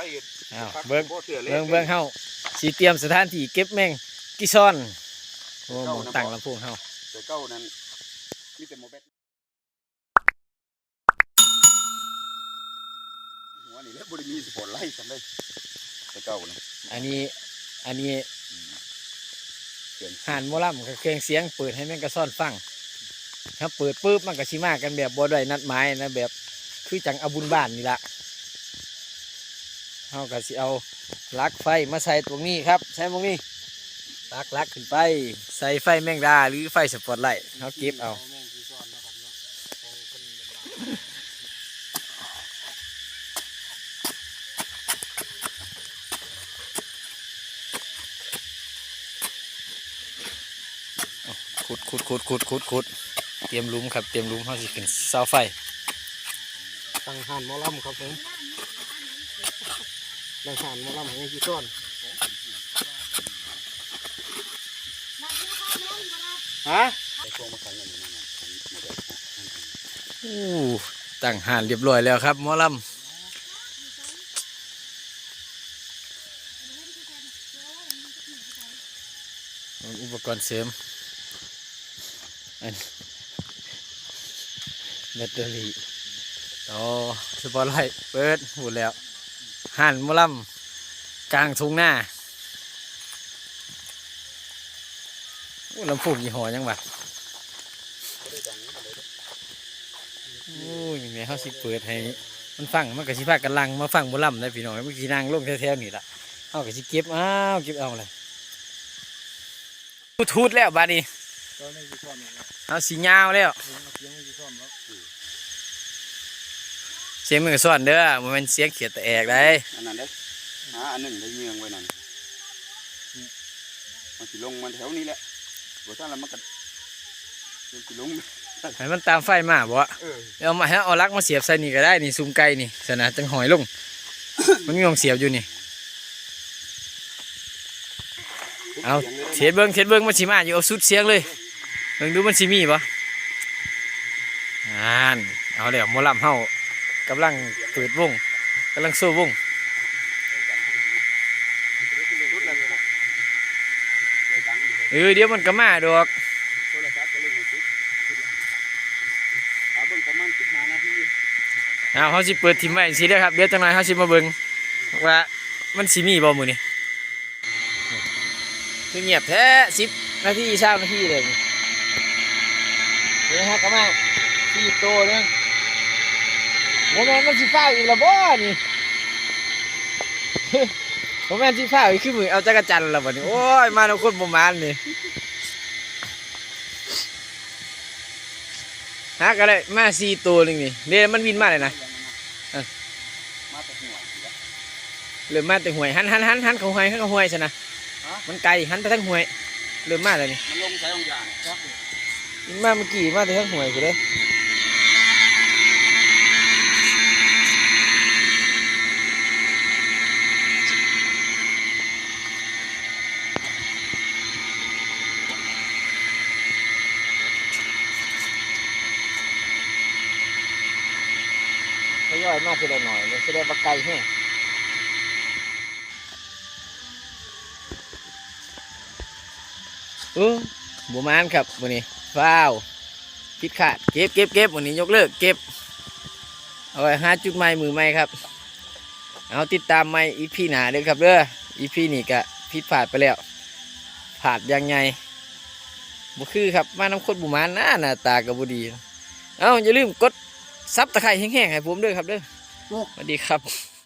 ไปอีกอ้าวพักเบิ้งบ่ถื่อลยเบิ้งเบิ้งเฮาสีเตรียมสถานที่เก็บแมงกิซ่อนโอ้หมองตั้งลำโพงเฮาแต่เก้านั้นมีแต่โมเบสหัวนี่แหล้วบริมีสปอร์ตไลท์จำได้แต่เก้านะอันนี้อันนี้เปลี่ยนห่านหมอลำกับเครื่องเสียงเปิดให้แมงกระซ่อนฟังถ้าเปิดปุ๊บมันก็ชิมากันแบบบ่ได้นัดหมายนะแบบ คือจังเอาบุญบ้านนี่ละ เฮาก็สิเอาลักไฟมาใส่ตรงนี้ครับ ใส่ตรงนี้ลักลักขึ้นไป ใส่ไฟแมงดาหรือไฟสปอตไลท์เฮาเก็บเอาขุดขุดขุดขุดขุดขุดเตรียมลุมครับ เตรียมลุมเขาสิขึ้นเสาไฟตั้งหานมอลำครับผม ตั้งหานมอลำให้กี่ต้นฮะอู้ตั้งหานเรียบร้อยแล้วครับหมอลำอุปกรณ์เสริมอันแบตเตอรี่อ๋อสปอตไลท์เปิดหมดแล้ว หันมอลำกลางทุ่งหน้าอู้ลำโพงยี่ห้อยังบะโอ้ยแม่เขาสิเปิดให้มันฟังมันก็สิพากันลังมาฟังบ่ล่ำได้พี่น้องเมื่อกี้นางลงแถวๆนี่ละเอาก็สิเก็บอ้าวเก็บเอาเลยทูดแล้วบัดนี้ต้นให้กี่ต้นเนี่ยเอาสียาวแล้ว เสียงให้กี่ต้นแล้วเสียงมือซ่อนเด้อมันเป็นเสียงเขียดแต่แอกได้อันนั้นเด้อหาอันหนึ่งได้เงียงไว้นั่นมันสิลงมันแถวนี้แหละบ่ท่านแล้วมันก็มันสิลงให้มันตามไฟมาบ่เออเอามาให้เอาลักมาเสียบใส่นี่ก็ได้นี่ซุ่มไก่นี่สนะจังหอยลง มันมีของเสียบอยู่นี่เอาเทียดเบิ้งเทียดเบิ้งมันสิมาอยู่เอาสุดเสียงเลยเบิ่งดูมันสิมีบ่อ่านเอาแล้วหมอลำเฮา กำลังเปิดวงกำลังโซ่วงชุดแล้วเลยเลยตังค์อยู่เออเดี๋ยวมันก็มาดอกเอาเขาสิเปิดทิมไว้สิเด้อครับเดี๋ยวจังหน่อยเขาสิมาเบิ่งว่ามันสิมีบ่มือนี้คือเงียบแท้สิบนาทีเช้านาทีเลยนี่เดี๋ยวฮะก็มาสี่โตเนึง โมแมนมันสิฟ้าวอีกและบ่นี่โมแมนสิฟ้าวอีกคือมือเอาจักรจันทร์และบ่นี่โอ้ยมาแล้วคนบ่มานนี่ฮะก็เลยมาสี่ตัวหนึงนี่เดี๋ยวมันบินมาเลยนะมาแต่หัวสิวะเริ่มมาแต่ห่วยหันหันหันหันเขาห่วยหันเขาห่วยซะนะฮะมันไกลหันไปทั้งห่วยเริ่มมาแล้วนี่มันลงใช้องอย่างครับมันมาเมื่อกี้มาแต่ทั้งห่วยกูเลย ย่อยมากทีละหน่อยเลยแสดงว่าไกลแห้งเออบัวมานครับวันนี้ฟ้าวคิดขาดเก็บเก็บเก็บวันนี้ยกเลิกเก็บเอาไว้หาจุดใหม่มือใหม่ครับ เอาติดตามใหม่อีพีหนาเด้อครับเด้ออีพีนี่ก็ผิดพลาดไปแล้วผาดยังไงบ่คือครับมาน้ำข้นบุมานหน้าหน้าตากับบดี เอาอย่าลืมกด ซับตะไคร้แห้งๆให้ผมด้วยครับเด้อสวัสดีครับ